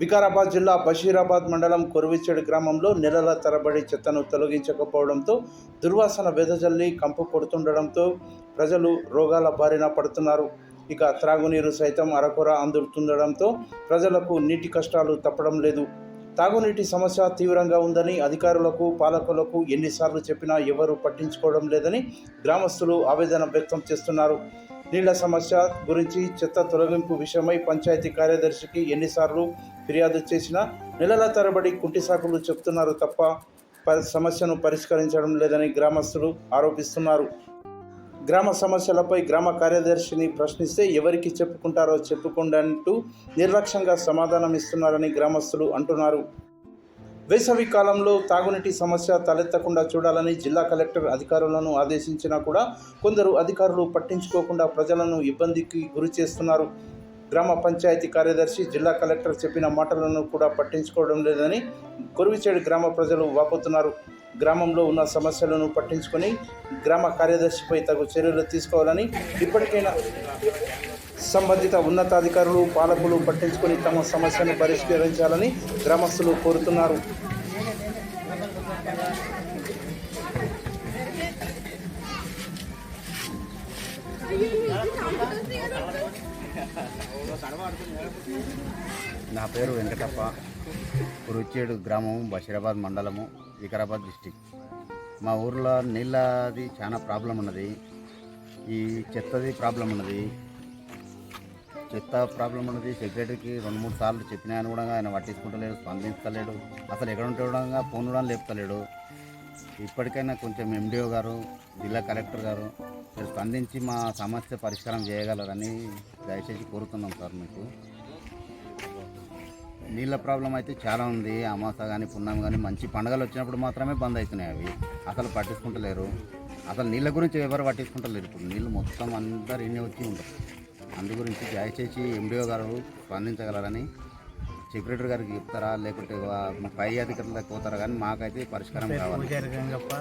వికారాబాద్ జిల్లా బషీరాబాద్ మండలం కొరువిచ్చేడు గ్రామంలో నెలల తరబడి చెత్తను తొలగించకపోవడంతో దుర్వాసన వెదజల్లి కంపు కొడుతుండడంతో ప్రజలు రోగాల బారిన పడుతున్నారు. ఇక త్రాగునీరు సైతం అరకొర అందుతుండడంతో ప్రజలకు నీటి కష్టాలు తప్పడం లేదు. తాగునీటి సమస్య తీవ్రంగా ఉందని అధికారులకు పాలకులకు ఎన్నిసార్లు చెప్పినా ఎవరూ పట్టించుకోవడం లేదని గ్రామస్తులు ఆవేదన వ్యక్తం చేస్తున్నారు. నీళ్ళ సమస్య గురించి చెత్త తొలగింపు విషయమై పంచాయతీ కార్యదర్శికి ఎన్నిసార్లు ఫిర్యాదు చేసినా నెలల తరబడి కుంటి సాకులు చెప్తున్నారు తప్ప సమస్యను పరిష్కరించడం లేదని గ్రామస్తులు ఆరోపిస్తున్నారు. గ్రామ సమస్యలపై గ్రామ కార్యదర్శిని ప్రశ్నిస్తే ఎవరికి చెప్పుకుంటారో చెప్పుకోండి అంటూ నిర్లక్ష్యంగా సమాధానం ఇస్తున్నారని గ్రామస్తులు అంటున్నారు. వేసవి కాలంలో తాగునీటి సమస్య తలెత్తకుండా చూడాలని జిల్లా కలెక్టర్ అధికారులను ఆదేశించినా కూడా కొందరు అధికారులు పట్టించుకోకుండా ప్రజలను ఇబ్బందికి గురి చేస్తున్నారు. గ్రామ పంచాయతీ కార్యదర్శి జిల్లా కలెక్టర్ చెప్పిన మాటలను కూడా పట్టించుకోవడం లేదని కొరివిచేడు గ్రామ ప్రజలు వాపోతున్నారు. గ్రామంలో ఉన్న సమస్యలను పట్టించుకొని గ్రామ కార్యదర్శిపై తగు చర్యలు తీసుకోవాలని ఇప్పటికైనా సంబంధిత ఉన్నతాధికారులు పాలకులు పట్టించుకొని తమ సమస్యను పరిష్కరించాలని గ్రామస్తులు కోరుతున్నారు. నా పేరు వెంకటప్ప. కురుచేడు గ్రామం బషీరాబాద్ మండలము వికారాబాద్ డిస్టిక్. మా ఊర్లో నీళ్ళది చాలా ప్రాబ్లం ఉన్నది. ఈ చెత్తది ప్రాబ్లం ఉన్నది. చెత్త ప్రాబ్లం ఉన్నది. సెక్రటరీకి రెండు మూడు సార్లు చెప్పినా అని కూడా ఆయన పట్టించుకుంటలేడు స్పందించలేడు. అసలు ఎక్కడ ఉండగా కూడా ఫోన్ కూడా లేపుతలేడు. ఇప్పటికైనా కొంచెం ఎండిఓ గారు జిల్లా కలెక్టర్ గారు మీరు స్పందించి మా సమస్య పరిష్కారం చేయగలరని దయచేసి కోరుతున్నాం సార్ మీకు. నీళ్ళ ప్రాబ్లం అయితే చాలా ఉంది. అమాస కానీ పున్నం కానీ మంచి పండుగలు వచ్చినప్పుడు మాత్రమే బంద్ అవుతున్నాయి అవి. అసలు పట్టించుకుంటలేరు. అసలు నీళ్ళ గురించి ఎవరు పట్టించుకుంటలేరు. ఇప్పుడు నీళ్ళు మొత్తం అందరు ఇన్ని వచ్చి ఉంటారు. అందు గురించి దయచేసి ఎండిఓ గారు స్పందించగలరని సెక్రటరీ గారికి చెప్తారా? లేకుంటే పై అధికారుల దగ్గరికి పోతారా? కానీ మాకైతే పరిష్కారం కావాలి. గంగప్ప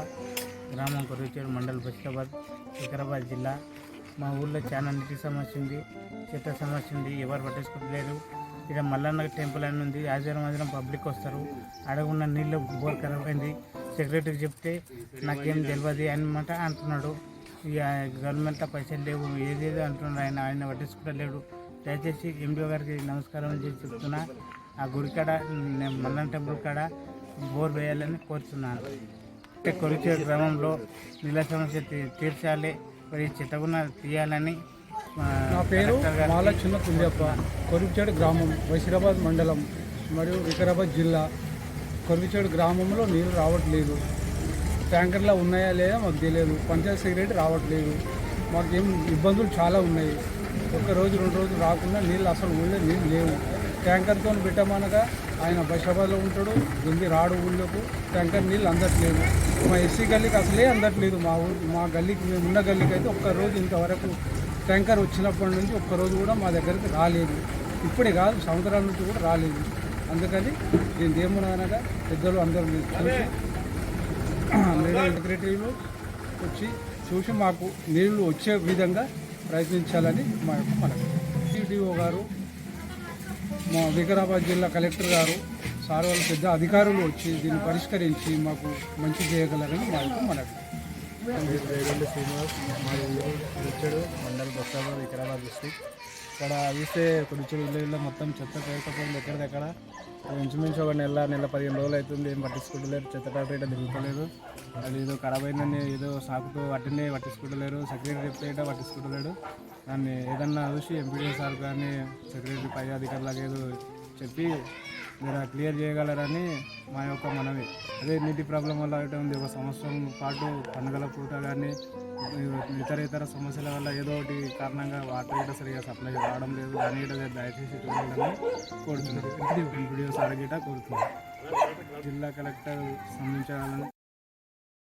గ్రామం కొరుచేడు మండల్ బషీరాబాద్ వికారాబాద్ జిల్లా. మా ఊళ్ళో చాలా నీటి సమస్య ఉంది చెత్త సమస్య ఉంది ఎవరు పట్టించుకోవట్లేరు ఇక్కడ మల్లన్న టెంపుల్ అని ఉంది ఆదివారం ఆదివారం పబ్లిక్ వస్తారు. అడగున్న నీళ్ళు బోర్ ఖరాబ్ అయింది. సెక్రటరీకి చెప్తే నాకేం తెలియదు అనమాట అంటున్నాడు. ఇక గవర్నమెంట్లో పైసలు లేవు ఏదేదో అంటున్నాడు ఆయన ఆయన పట్టించుకోవట్లేడు దయచేసి ఎండిఓ గారికి నమస్కారం చేసి చెప్తున్నా ఆ గుడి కాడ నేను టెంపుల్ కాడ బోర్ వేయాలని కోరుతున్నాను. అంటే కొరిచేడు గ్రామంలో నీళ్ళ సమస్య తీర్చాలి మరి చెత్తగున్న తీయాలని నా పేరు మాల చిన్న పుల్యప్ప కొరివిచేడు గ్రామం వైసిరాబాద్ మండలం మరియు వికారాబాద్ జిల్లా. కొరివిచేడు గ్రామంలో నీళ్ళు రావట్లేదు. ట్యాంకర్లో ఉన్నాయా లేదా మాకు తెలియదు. పంచాయత్ సెక్రటరీ రావట్లేదు. మాకేం ఇబ్బందులు చాలా ఉన్నాయి. ఒక రోజు రెండు రోజులు రాకుండా నీళ్ళు అసలు ఊళ్ళో నీళ్ళు లేవు. ట్యాంకర్తో పెట్టమనగా ఆయన బైషాబాద్లో ఉంటాడు దుంది రాడు ఊళ్ళోకు ట్యాంకర్ నీళ్ళు అందట్లేదు. మా ఎస్సీ గల్లీకి అసలే అందట్లేదు. మా ఊరు మా గల్లీకి మేము ఉన్న గల్లీకి అయితే ఒక్క రోజు ఇంతవరకు ట్యాంకర్ వచ్చినప్పటి నుంచి ఒక్క రోజు కూడా మా దగ్గరికి రాలేదు. ఇప్పుడే కాదు సంవత్సరాల నుంచి కూడా రాలేదు. అందుకని దీని ఏమనగా పెద్దలు అందరూ చూసి మేడం సెక్రటరీలు వచ్చి చూసి మాకు నీళ్ళు వచ్చే విధంగా ప్రయత్నించాలని మా యొక్క మనవి. సిడిఓ గారు మా వికారాబాద్ జిల్లా కలెక్టర్ గారు సార్ వాళ్ళు పెద్ద అధికారులు వచ్చి దీన్ని పరిష్కరించి మాకు మంచి చేయగలరని మా యొక్క మనవి. శ్రీనివాస్ మా ఊరు మండల్ బస్సాబాద్ వికారాబాద్ డిస్టిక్. ఇక్కడ చూస్తే కొంచెం ఇల్లు ఇల్లు మొత్తం చెత్త పేరుకపోయింది ఎక్కడిదెక్కడ. ఇంచుమించు ఒక నెల నెల పదిహేను రోజులు అవుతుంది ఏం పట్టించుకుంటలేరు చెత్త ట్రాక్టర్ దిగుతలేదు అది ఏదో ఖరాబ్ అయిందని ఏదో సాకుతో వాటిని పట్టించుకుంటలేరు సెక్రటరీ చెప్తే పట్టించుకుంటలేడు దాన్ని ఏదన్నా చూసి ఎంపీడీ సార్ కానీ సెక్రటరీ పై అధికారులకు ఏదో చెప్పి మీరు క్లియర్ చేయగలరని మా యొక్క మనవి. అదే నీటి ప్రాబ్లం వల్ల అయితే ఉంది ఒక సంవత్సరం పాటు పండుగల పూట కానీ ఇతర ఇతర సమస్యల వల్ల ఏదో ఒకటి కారణంగా వాటర్ గిట్ట సరిగా సప్లై రావడం లేదు. దాని గిట్ట దయచేసి చూడాలని కోరుతున్నాను ఎంపీడీ సార్ గిట్ట కోరుతున్నాను జిల్లా కలెక్టర్ స్పందించాలని